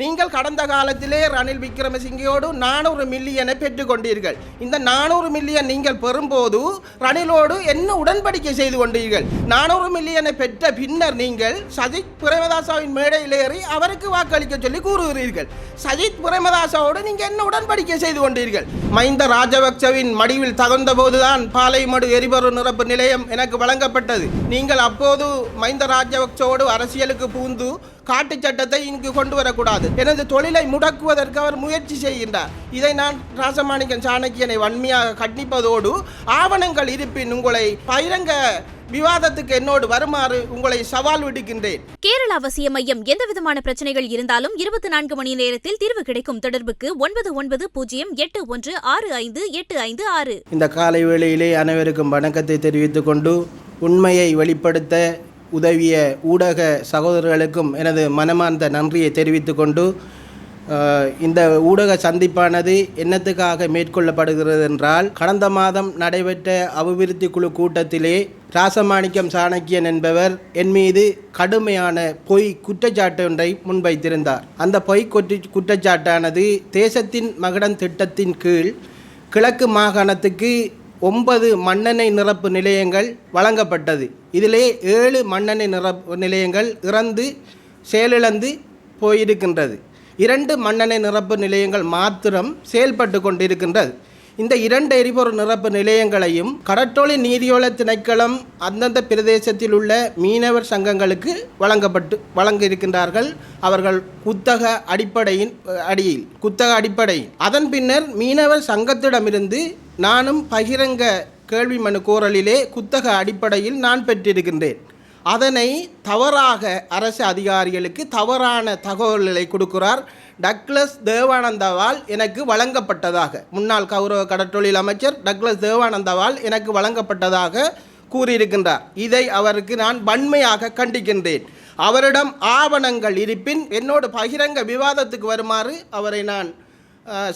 நீங்கள் கடந்த காலத்திலே ரணில் விக்ரமசிங்கயோடு நானூறு மில்லியனை பெற்றுக்கொண்டீர்கள். இந்த நானூறு மில்லியன் நீங்கள் பெறும்போது ரணிலோடு என்ன உடன்படிக்கை செய்து கொண்டீர்கள்? நானூறு மில்லியனை பெற்ற பின்னர் நீங்கள் சஜித் பிரேமதாசாவின் மேடையில் ஏறி அவருக்கு வாக்களிக்க சொல்லி கூறுகிறீர்கள். சஜித் பிரேமதாசாவோடு நீங்கள் என்ன உடன்படிக்கை செய்து கொண்டீர்கள்? மைந்த ராஜபக்சவின் மடிவில் தகுந்த போதுதான் பாலைமடு எரிபொருள் நிரப்பு நிலையம் எனக்கு வழங்கப்பட்டது. நீங்கள் அப்போது மைந்த ராஜபக்சோடு அரசியலுக்கு பூந்து காட்டு சட்டத்தை இங்கு கொண்டு வரக்கூடாது. எனது தொழிலை முடக்குவதற்கு அவர் முயற்சி செய்கின்றார். இதை நான் ராசமாணிக்கன் சாணக்கியனை வன்மையாக கண்டிப்பதோடு ஆவணங்கள் இருப்பின் உங்களை பகிரங்க விவாதத்துக்கு என்னோடு வருமாறு உங்களை சவால் விடுக்கின்றேன். கேரள அவசிய மையம் எந்த விதமான பிரச்சனைகள் இருந்தாலும் இருபத்தி நான்கு மணி நேரத்தில் தீர்வு கிடைக்கும் தொடர்புக்கு ஒன்பது ஒன்பது பூஜ்ஜியம் எட்டு ஒன்று ஆறு ஐந்து எட்டு ஐந்து ஆறு. இந்த காலை வேளையிலே அனைவருக்கும் வணக்கத்தை தெரிவித்துக் கொண்டு உண்மையை வெளிப்படுத்த உதவிய ஊடக சகோதரர்களுக்கும் எனது மனமார்ந்த நன்றியை தெரிவித்துக்கொண்டு இந்த ஊடக சந்திப்பானது என்னத்துக்காக மேற்கொள்ளப்படுகிறது என்றால் கடந்த மாதம் நடைபெற்ற அபிவிருத்தி குழு கூட்டத்திலே ராசமாணிக்கம் சாணக்கியன் என்பவர் என் மீது கடுமையான பொய் குற்றச்சாட்டு ஒன்றை முன்வைத்திருந்தார். அந்த பொய் குற்ற குற்றச்சாட்டானது தேசத்தின் மகடன் திட்டத்தின் கீழ் கிழக்கு மாகாணத்துக்கு ஒன்பது மண்ணெண்ணெய் நிரப்பு நிலையங்கள் வழங்கப்பட்டது. இதிலே ஏழு மண்ணெண்ணெய் நிரப்பு நிலையங்கள் இறந்து செயலிழந்து போயிருக்கின்றது. இரண்டு மண்ணெண்ணெய் நிரப்பு நிலையங்கள் மாத்திரம் செயல்பட்டு கொண்டிருக்கின்றது. இந்த இரண்டு எரிபொருள் நிரப்பு நிலையங்களையும் கடற்றொழி நீதியோள திணைக்களம் அந்தந்த பிரதேசத்தில் உள்ள மீனவர் சங்கங்களுக்கு வழங்கப்பட்டு வழங்கியிருக்கின்றார்கள். அவர்கள் குத்தக அடிப்படையின் அடியில் குத்தக அடிப்படையில். அதன் பின்னர் மீனவர் சங்கத்திடமிருந்து நானும் பகிரங்க கேள்வி மனு கோரலிலே குத்தக அடிப்படையில் நான் பெற்றிருக்கின்றேன். அதனை தவறாக அரசு அதிகாரிகளுக்கு தவறான தகவல்களை கொடுக்கிறார் டக்ளஸ் தேவானந்தாவால் எனக்கு வழங்கப்பட்டதாக. முன்னாள் கௌரவ கடற்றொழில் அமைச்சர் டக்ளஸ் தேவானந்தாவால் எனக்கு வழங்கப்பட்டதாக கூறியிருக்கின்றார். இதை அவருக்கு நான் வன்மையாக கண்டிக்கின்றேன். அவரிடம் ஆவணங்கள் இருப்பின் என்னோடு பகிரங்க விவாதத்துக்கு வருமாறு அவரை நான்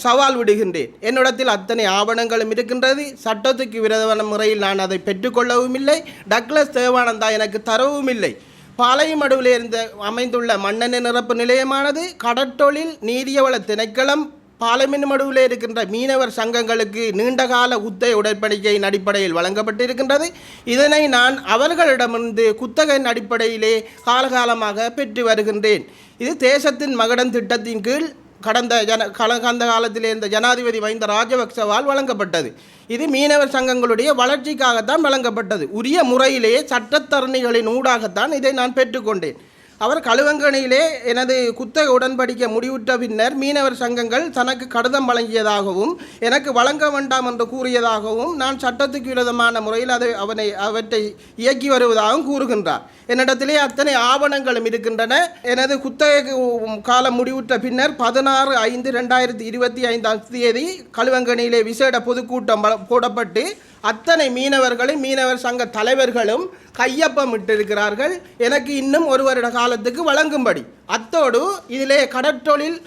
சவால் விடுகின்றேன். என்னிடத்தில் அத்தனை ஆவணங்களும் இருக்கின்றது. சட்டத்துக்கு விரோதமான முறையில் நான் அதை பெற்றுக்கொள்ளவும் இல்லை டக்ளஸ் தேவானந்தா எனக்கு தரவும் இல்லை பாளையமடுவில் இருந்து அமைந்துள்ள மண்ணெண்ணெய் நிரப்பு நிலையமானது கடற்றொழில் நீதியவள திணைக்களம் பாலமின் மடுவில் இருக்கின்ற மீனவர் சங்கங்களுக்கு நீண்டகால குத்தகை உடன்படிக்கையின் அடிப்படையில் வழங்கப்பட்டிருக்கின்றது. இதனை நான் அவர்களிடமிருந்து குத்தகையின் அடிப்படையிலே காலகாலமாக பெற்று வருகின்றேன். இது தேசத்தின் மகடன் திட்டத்தின் கீழ் கடந்த ஜன கல கடந்த காலத்திலே இந்த ஜனாதிபதி வைந்த ராஜபக்சவால் வழங்கப்பட்டது. இது மீனவர் சங்கங்களுடைய வளர்ச்சிக்காகத்தான் வழங்கப்பட்டது. உரிய முறையிலேயே சட்டத்தரணிகளின் ஊடாகத்தான் இதை நான் பெற்றுக்கொண்டேன். அவர் கழுவங்கணியிலே எனது குத்தகை உடன்படிக்கை முடிவுற்ற பின்னர் மீனவர் சங்கங்கள் தனக்கு கடிதம் வழங்கியதாகவும் எனக்கு வழங்க வேண்டாம் என்று கூறியதாகவும் நான் சட்டத்துக்கு விரோதமான முறையில் அதை அவனை அவற்றை இயக்கி வருவதாகவும் கூறுகின்றார். என்னிடத்திலே அத்தனை ஆவணங்களும் இருக்கின்றன. எனது குத்தகை காலம் முடிவுற்ற பின்னர் பதினாறு ஐந்து ரெண்டாயிரத்தி இருபத்தி ஐந்தாம் தேதி கழுவங்கணியிலே விசேட பொதுக்கூட்டம் போடப்பட்டு அத்தனை மீனவர்களும் மீனவர் சங்க தலைவர்களும் கையொப்பமிட்டிருக்கிறார்கள். எனக்கு இன்னும் ஒரு வருட காலத்துக்கு வழங்கும்படி. அத்தோடு இதிலே கடற்றொழில்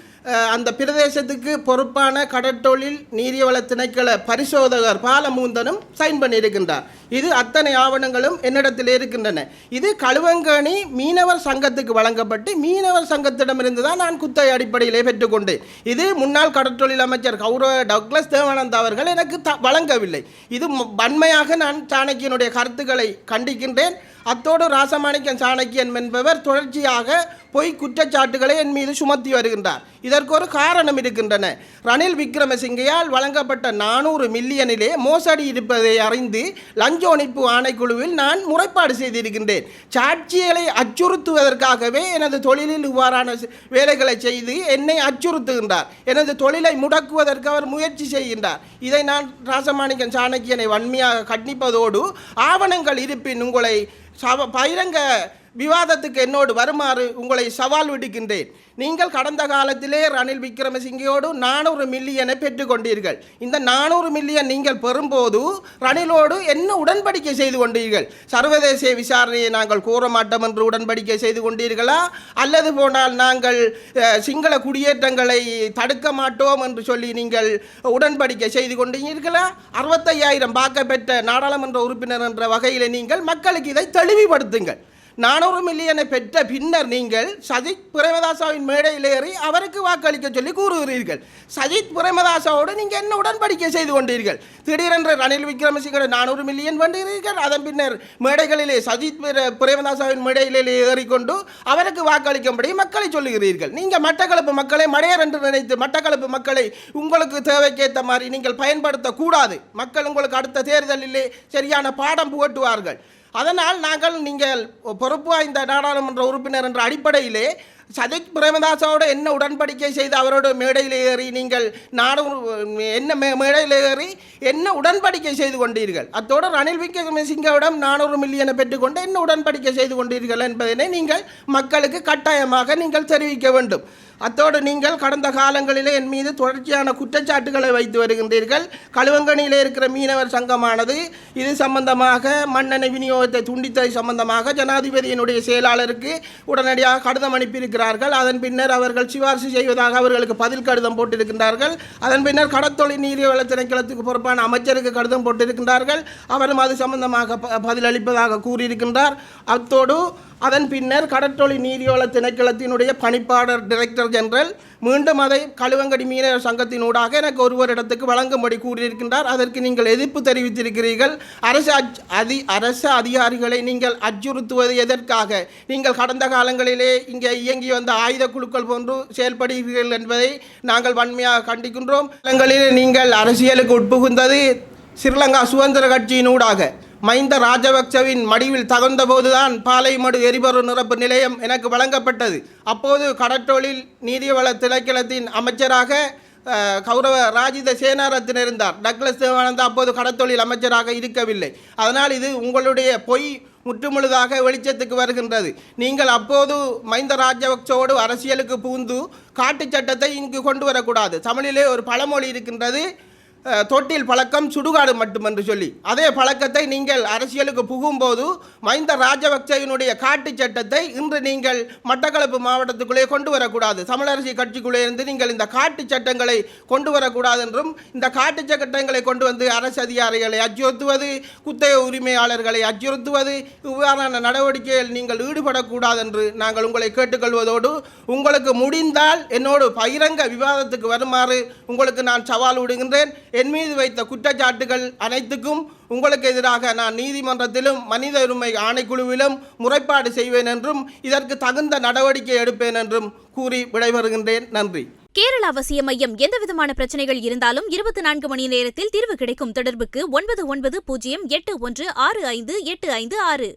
அந்த பிரதேசத்துக்கு பொறுப்பான கடற்தொழில் நீரியவள திணைக்கள பரிசோதகர் பாலமூந்தனும் சைன் பண்ணியிருக்கின்றார். இது அத்தனை ஆவணங்களும் என்னிடத்தில் இருக்கின்றன. இது கழுவங்கணி மீனவர் சங்கத்துக்கு வழங்கப்பட்டு மீனவர் சங்கத்திடமிருந்து தான் நான் குத்தை அடிப்படையிலே பெற்றுக்கொண்டேன் இது முன்னாள் கடற்றொழில் அமைச்சர் கௌரவ டக்ளஸ் தேவானந்த் அவர்கள் எனக்கு த வழங்கவில்லை. இது வன்மையாக நான் சாணக்கியனுடைய கருத்துக்களை கண்டிக்கின்றேன். அத்தோடு ராசமாணிக்கன் சாணக்கியன் என்பவர் தொடர்ச்சியாக பொய் குற்றச்சாட்டுகளை என் மீது சுமத்தி வருகின்றார். இதற்கு ஒரு காரணம் இருக்கின்றன. ரணில் விக்ரமசிங்கையால் வழங்கப்பட்ட நானூறு மில்லியனிலே மோசடி இருப்பதை அறிந்து லஞ்ச ஒழிப்பு ஆணைக்குழுவில் நான் முறைப்பாடு செய்திருக்கின்றேன். சாட்சிகளை அச்சுறுத்துவதற்காகவே எனது தொழிலில் இவ்வாறான வேலைகளை செய்து என்னை அச்சுறுத்துகின்றார். எனது தொழிலை முடக்குவதற்கு அவர் முயற்சி செய்கின்றார். இதை நான் ராசமாணிக்கன் சாணக்கியனை வன்மையாக கண்டிப்பதோடு ஆவணங்கள் இருப்பின் உங்களை சவ பகிரங்க விவாதத்துக்கு என்னோடு வருமாறு உங்களை சவால் விடுக்கின்றேன் நீங்கள் கடந்த காலத்திலே ரணில் விக்ரமசிங்கையோடு நானூறு மில்லியனை பெற்றுக்கொண்டீர்கள் இந்த நானூறு மில்லியன் நீங்கள் பெறும்போது ரணிலோடு என்ன உடன்படிக்கை செய்து கொண்டீர்கள்? சர்வதேச விசாரணையை நாங்கள் கூற மாட்டோம் என்று உடன்படிக்கை செய்து கொண்டீர்களா? அல்லது போனால் நாங்கள் சிங்கள குடியேற்றங்களை தடுக்க மாட்டோம் என்று சொல்லி நீங்கள் உடன்படிக்கை செய்து கொண்டீர்களா? அறுபத்தையாயிரம் பார்க்க பெற்ற நாடாளுமன்ற உறுப்பினர் என்ற வகையில் நீங்கள் மக்களுக்கு இதை தெளிவுபடுத்துங்கள். நானூறு மில்லியனை பெற்ற பின்னர் நீங்கள் சஜித் பிரேமதாசாவின் மேடையில் ஏறி அவருக்கு வாக்களிக்க சொல்லி கூறுகிறீர்கள். சஜித் பிரேமதாசாவோடு நீங்கள் என்ன உடன்படிக்கை செய்து கொண்டீர்கள்? திடீரென்று ரணில் விக்ரமசிங்க நானூறு மில்லியன் வந்தீர்கள் அதன் பின்னர் மேடைகளிலே சஜித் பிர- பிரேமதாசாவின் மேடையிலே ஏறிக்கொண்டு அவருக்கு வாக்களிக்கும்படி மக்களை சொல்லுகிறீர்கள். நீங்கள் மட்டக்களப்பு மக்களை மடையர் என்று நினைத்து மட்டக்களப்பு மக்களை உங்களுக்கு தேவைக்கேற்ற மாதிரி நீங்கள் பயன்படுத்தக்கூடாது. மக்கள் உங்களுக்கு அடுத்த தேர்தலிலே சரியான பாடம் புகட்டுவார்கள். அதனால் நாங்கள் நீங்கள் பொறுப்பு வாய்ந்த நாடாளுமன்ற உறுப்பினர் என்ற அடிப்படையிலே சஜித் பிரேமதாசோடு என்ன உடன்படிக்கை செய்து அவரோட மேடையில் ஏறி நீங்கள் நாடு என்ன மே மேடையில் ஏறி என்ன உடன்படிக்கை செய்து கொண்டீர்கள்? அத்தோடு ரணில் விக்ரமசிங்கவிடம் நானூறு மில்லியனை பெற்றுக்கொண்டு என்ன உடன்படிக்கை செய்து கொண்டீர்கள் என்பதனை நீங்கள் மக்களுக்கு கட்டாயமாக நீங்கள் தெரிவிக்க வேண்டும். அத்தோடு நீங்கள் கடந்த காலங்களிலே என் மீது தொடர்ச்சியான குற்றச்சாட்டுகளை வைத்து வருகின்றீர்கள். களுவங்கனியிலே இருக்கிற மீனவர் சங்கமானது இது சம்பந்தமாக மண்ணெண்ணெய் விநியோகத்தை துண்டித்தது சம்பந்தமாக ஜனாதிபதியினுடைய செயலாளருக்கு உடனடியாக கடிதம் இருக்கிறார்கள் அதன் பின்னர் அவர்கள் சிபாரிசு செய்வதாக அவர்களுக்கு பதில் கடிதம் போட்டிருக்கின்றார்கள். அதன் பின்னர் கடற்தொழில் நீரியவள திணைக்களத்துக்கு பொறுப்பான அமைச்சருக்கு கடிதம் போட்டிருக்கின்றார்கள். அவரும் அது சம்பந்தமாக பதிலளிப்பதாக கூறியிருக்கின்றார். அத்தோடு அதன் பின்னர் கடற்றொழி நீதியோள திணைக்களத்தினுடைய பணிப்பாளர் டைரக்டர் ஜெனரல் மீண்டும் அதை கழுவங்கடி மீனவர் சங்கத்தினூடாக எனக்கு ஒருவரிடத்துக்கு வழங்கும்படி கூறியிருக்கின்றார். அதற்கு நீங்கள் எதிர்ப்பு தெரிவித்திருக்கிறீர்கள். அரசு அச்- அதி அரசு அதிகாரிகளை நீங்கள் அச்சுறுத்துவது எதற்காக? நீங்கள் கடந்த காலங்களிலே இங்கே இயங்கி வந்த ஆயுத குழுக்கள் போன்று செயல்படுகிறீர்கள் என்பதை நாங்கள் வன்மையாக கண்டிக்கின்றோம். காலங்களிலே நீங்கள் அரசியலுக்கு உட்புகுந்தது ஸ்ரீலங்கா சுதந்திர கட்சியினூடாக மைந்த ராஜபக்சவின் மடிவில் தகுந்தபோதுதான் பாலைமடு எரிபொருள் நிரப்பு நிலையம் எனக்கு வழங்கப்பட்டது. அப்போது கடற்றொழில் நீதிவள திணைக்களத்தின் அமைச்சராக கௌரவ ராஜித சேனாரத்தின் இருந்தார். டக்ளஸ் தேவானந்தா அப்போது கடத்தொழில் அமைச்சராக இருக்கவில்லை. அதனால் இது உங்களுடைய பொய் முற்றுமுழுதாக வெளிச்சத்துக்கு வருகின்றது. நீங்கள் அப்போது மைந்த ராஜபக்சோடு அரசியலுக்கு பூந்து காட்டுச் சட்டத்தை இங்கு கொண்டு வரக்கூடாது. தமிழிலே ஒரு பழமொழி இருக்கின்றது தொட்டில் பழக்கம் சுடுகாடு மட்டுமென்று சொல்லி. அதே பழக்கத்தை நீங்கள் அரசியலுக்கு புகும்போது மைந்த ராஜபக்சவினுடைய காட்டு சட்டத்தை இன்று நீங்கள் மட்டக்களப்பு மாவட்டத்துக்குள்ளே கொண்டு வரக்கூடாது. தமிழரசி கட்சிக்குள்ளே இருந்து நீங்கள் இந்த காட்டு சட்டங்களை கொண்டு வரக்கூடாது என்றும் இந்த காட்டு சட்டங்களை கொண்டு வந்து அரசு அதிகாரிகளை அச்சுறுத்துவது குத்தக உரிமையாளர்களை அச்சுறுத்துவது இவ்வாறான நடவடிக்கையில் நீங்கள் ஈடுபடக்கூடாது என்று நாங்கள் உங்களை கேட்டுக்கொள்வதோடு உங்களுக்கு முடிந்தால் என்னோடு பகிரங்க விவாதத்துக்கு வருமாறு உங்களுக்கு நான் சவால் விடுகின்றேன். என் மீது வைத்த குற்றச்சாட்டுகள் அனைத்துக்கும் உங்களுக்கு எதிராக நான் நீதிமன்றத்திலும் மனித உரிமை ஆணைக்குழுவிலும் முறைப்பாடு செய்வேன் என்றும் இதற்கு தகுந்த நடவடிக்கை எடுப்பேன் என்றும் கூறி விடைபெறுகின்றேன். நன்றி. கேரள அவசிய மையம் எந்தவிதமான பிரச்சனைகள் இருந்தாலும் இருபத்தி நான்கு மணி நேரத்தில் தீர்வு கிடைக்கும் தொடர்புக்கு ஒன்பது ஒன்பது பூஜ்ஜியம் எட்டு ஒன்று ஆறு ஐந்து எட்டு ஐந்து ஆறு.